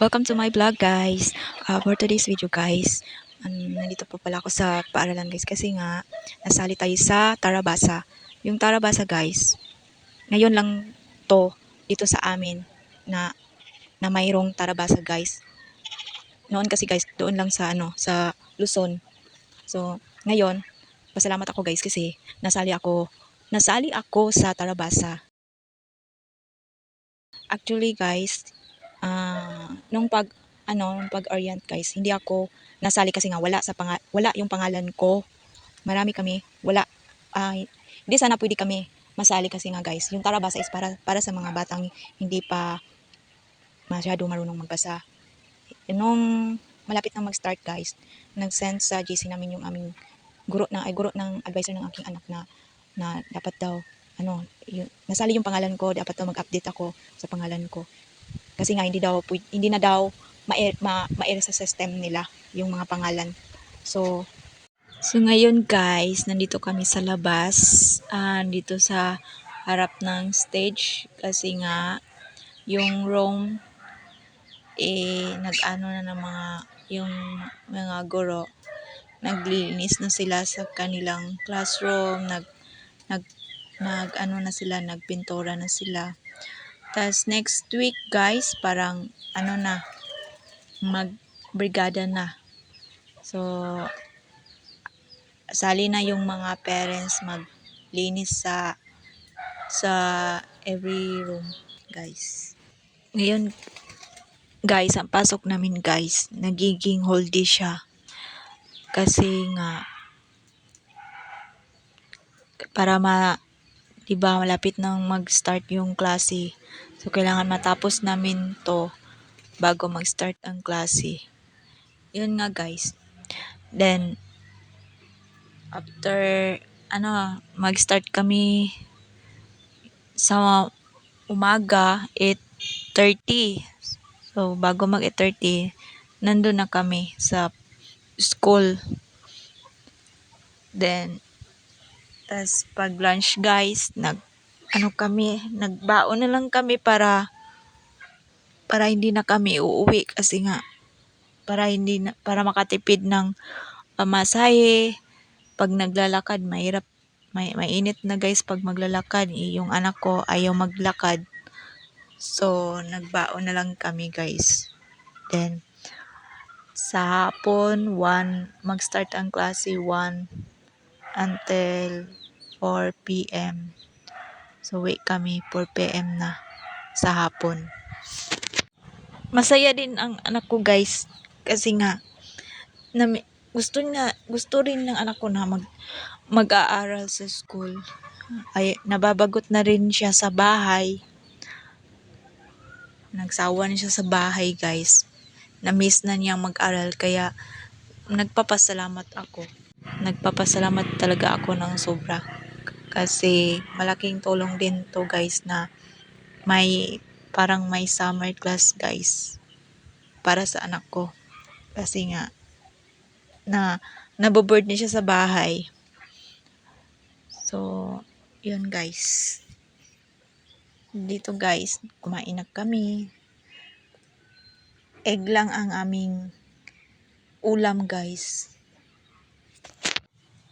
Welcome to my vlog guys. Uh, for today's video guys, um, nandito po pala ako sa paaralan guys kasi nga nasali tayo sa Tarabasa. Yung Tarabasa guys, ngayon lang to dito sa amin na na mayroong Tarabasa guys. Noon kasi guys, doon lang sa ano, sa Luzon. So, ngayon, pasalamat ako guys kasi nasali ako nasali ako sa Tarabasa. Actually guys, ah nung pag ano, nung pag-orient guys, hindi ako nasali kasi nga wala sa panga, wala yung pangalan ko. Marami kami, wala. ah, hindi sana pwede kami masali kasi nga guys, yung Tarabasa is para para sa mga batang hindi pa masyado marunong magbasa. Nung malapit na mag-start guys, nag-send sa GC namin yung aming guro na ay guro ng advisor ng aking anak na na dapat daw ano, yun, nasali yung pangalan ko, dapat daw mag-update ako sa pangalan ko. Kasi nga hindi daw hindi na daw ma-air, ma, ma-air sa system nila yung mga pangalan. So So ngayon guys, nandito kami sa labas, ah, dito sa harap ng stage kasi nga yung room eh nag-ano na ng mga yung mga guro naglinis na sila sa kanilang classroom, nag nag nag ano na sila, nagpintura na sila. Tas next week guys, parang ano na magbrigada na. So sali na yung mga parents maglinis sa sa every room, guys. Ngayon, guys, ang pasok namin, guys, nagiging whole day siya. Kasi nga, para ma, di ba, malapit nang mag-start yung klase. So, kailangan matapos namin to bago mag-start ang klase. Yun nga, guys. Then, after, ano, mag-start kami sa umaga, 8.30. So, bago mag 8.30, nandun na kami sa school. Then, tas pag lunch guys, nag, ano kami, nagbaon na lang kami para, para hindi na kami uuwi kasi nga, para hindi na, para makatipid ng pamasahe, pag naglalakad, mahirap, may, mainit na guys pag maglalakad, eh, yung anak ko ayaw maglakad. So, nagbaon na lang kami guys. Then, sa hapon, 1, mag-start ang klase 1 until 4 p.m. So, wait kami 4 p.m. na sa hapon. Masaya din ang anak ko guys kasi nga na, gusto niya gusto rin ng anak ko na mag mag-aaral sa school. Ay nababagot na rin siya sa bahay. Nagsawa na siya sa bahay, guys. Na-miss na niyang mag-aral kaya nagpapasalamat ako. Nagpapasalamat talaga ako ng sobra. Kasi malaking tulong din to guys na may parang may summer class guys para sa anak ko. Kasi nga na naboboard niya siya sa bahay. So, yun guys. Dito guys, kumain na kami. Egg lang ang aming ulam guys.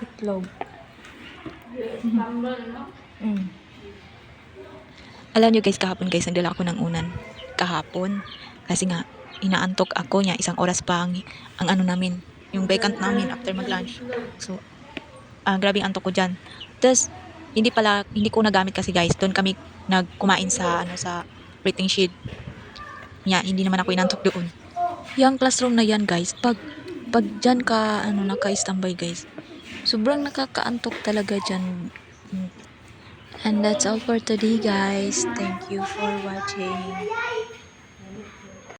Itlog. Mm. Alam nyo guys, kahapon guys, nagdala ako ng unan. Kahapon. Kasi nga, inaantok ako niya. Isang oras pa ang, ang ano namin. Yung vacant namin after mag-lunch. So, ah grabe ang antok ko dyan. Tapos, hindi pala, hindi ko nagamit kasi guys. Doon kami nagkumain sa, ano, sa waiting shed. Yan, hindi naman ako inantok doon. Yung classroom na yan guys, pag, pag dyan ka, ano, naka-standby guys, sobrang nakakaantok talaga dyan. And that's all for today guys. Thank you for watching.